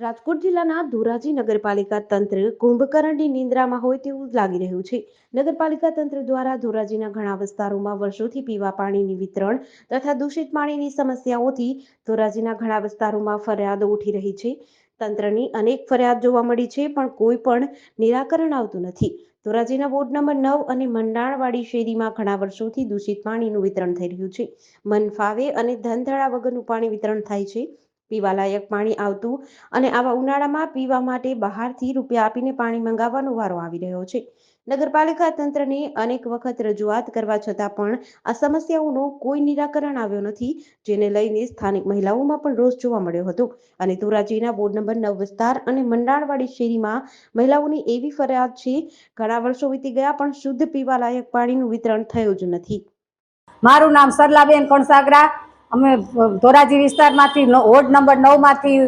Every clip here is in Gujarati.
રાજકોટ જિલ્લાના ધોરાજી નગરપાલિકા તંત્ર કુંભકર્ણની નિંદ્રામાં હોય તેવું લાગી રહ્યું છે. નગરપાલિકા તંત્ર દ્વારા ધોરાજીના ઘણા વિસ્તારોમાં વર્ષોથી પીવા પાણીની વિતરણ તથા દૂષિત પાણીની સમસ્યાઓથી ધોરાજીના ઘણા વિસ્તારોમાં ફરિયાદો ઉઠી રહી છે. તંત્રની અનેક ફરિયાદ જોવા મળી છે, પણ કોઈ પણ નિરાકરણ આવતું નથી. ધોરાજીના વોર્ડ નંબર નવ અને મંડાણવાડી શેરીમાં ઘણા વર્ષોથી દૂષિત પાણીનું વિતરણ થઈ રહ્યું છે. મન ફાવે અને ધનધડા વગરનું પાણી વિતરણ થાય છે. પીવાલાયક પાણી આવતું અને આવા ઉનાળામાં પીવા માટે બહારથી રૂપિયા આપીને પાણી મંગાવવાનો વારો આવી રહ્યો છે. નગરપાલિકા તંત્રને અનેક વખત રજૂઆત કરવા છતાં પણ આ સમસ્યાઓનો કોઈ નિરાકરણ આવ્યો નથી, જેને લઈને સ્થાનિક મહિલાઓમાં પણ રોષ જોવા મળ્યો હતો. અને ધોરાજીના વોર્ડ નંબર નવ વિસ્તાર અને મંડાણવાડી શેરીમાં મહિલાઓની એવી ફરિયાદ છે, ઘણા વર્ષો વીતી ગયા પણ શુદ્ધ પીવાલાયક પાણીનું વિતરણ થયું જ નથી. મારું નામ સરલાબેન કણસાગરા અમે ધોરાજી વિસ્તારમાંથી વોર્ડ નંબર નવમાંથી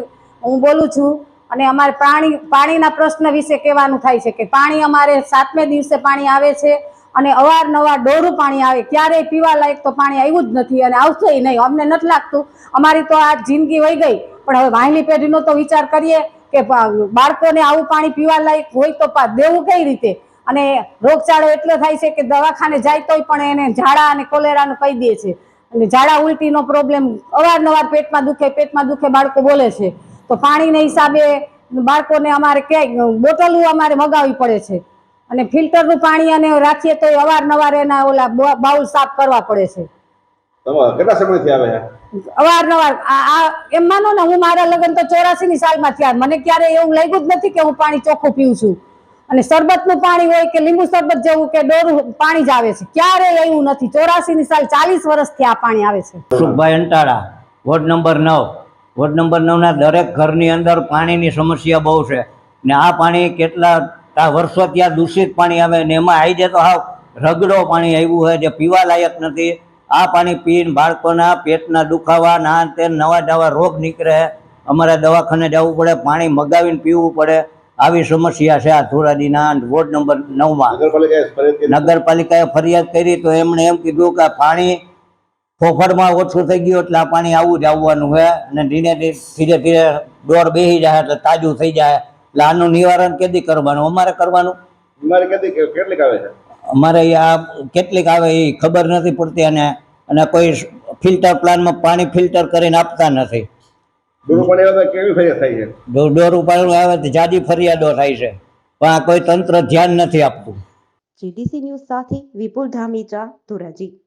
હું બોલું છું અને અમારે પાણી પાણીના પ્રશ્ન વિશે કહેવાનું થાય છે કે પાણી અમારે સાતમે દિવસે પાણી આવે છે અને અવારનવાર ડોરું પાણી આવે. ક્યારેય પીવા લાયક તો પાણી આવ્યું જ નથી અને આવશે નહીં. અમને નથી લાગતું. અમારી તો આ જિંદગી વહી ગઈ. પણ હવે વાહિની પેઢીનો તો વિચાર કરીએ કે બાળકોને આવું પાણી પીવા લાયક હોય તો દેવું કઈ રીતે? અને રોગચાળો એટલો થાય છે કે દવાખાને જાય તોય પણ એને ઝાડા અને કોલેરાનું કહી દે છે. અને ઝાડા ઉલટીનો પ્રોબ્લેમ અવારનવાર પેટમાં દુખે પેટમાં દુખે બાળકો બોલે છે. તો પાણીના હિસાબે બાળકોને અમારે ક્યાંય બોટલો અમારે મગાવવી પડે છે. અને ફિલ્ટરનું પાણી અને રાખીએ તો અવારનવાર એના ઓલા બાઉલ સાફ કરવા પડે છે. કેટલા સમયથી આવે અવારનવાર આ આ એમ માનો ને હું મારા લગ્ન તો ચોરાસી ની સાલમાં થયા. મને ક્યારે એવું લાગ્યું જ નથી કે હું પાણી ચોખ્ખું પીઉં છું. અને શરબતનું પાણી હોય કે લીંબુ શરબત જેવું કે ડોરું પાણી જ આવે છે. ક્યારેય એવું નથી? ચોરાસી ની સાલ ચાલીસ વર્ષથી આ પાણી આવે છે. સુખભાઈ અંટાળા, વોર્ડ નંબર નવ. વોર્ડ નંબર નવના દરેક ઘરની અંદર પાણીની સમસ્યા બહુ છે. ને આ પાણી કેટલા વર્ષો ત્યાં દૂષિત પાણી આવે ને એમાં આવી જાય તો હાવ રગડો પાણી આવ્યું હોય જે પીવા લાયક નથી. આ પાણી પીને બાળકોના પેટના દુખાવા ને તે નવા નવા રોગ નીકળે. અમારે દવાખાને જવું પડે, પાણી મગાવીને પીવું પડે. આવી સમસ્યા છે આ વોર્ડ નંબર નવમાં. નગરપાલિકાએ ફરિયાદ કરી. તો એમણે એમ કીધું કે પાણી ફોફળમાં ઓછું થઈ ગયું એટલે આ પાણી આવું જ આવવાનું છે અને ધીરે ધીરે ધીરે દોર બેસી જાય એટલે તાજું થઈ જાય. એટલે આનું નિવારણ કેદી કરવાનું? અમારે કરવાનું. બીમારી કેટલીક આવે છે? અમારે અહીં આ કેટલીક આવે એ ખબર નથી પડતી અને અને કોઈ ફિલ્ટર પ્લાનમાં પાણી ફિલ્ટર કરીને આપતા નથી. ડોરું પાણી કેવી ફરિયાદ થાય છે? ડો- ડોર આવે તો જાજી ફરિયાદો થાય છે. પણ આ કોઈ તંત્ર ધ્યાન નથી આપતું. જીડીસી ન્યૂઝ સાથે વિપુલ ધામીચા ધોરાજી.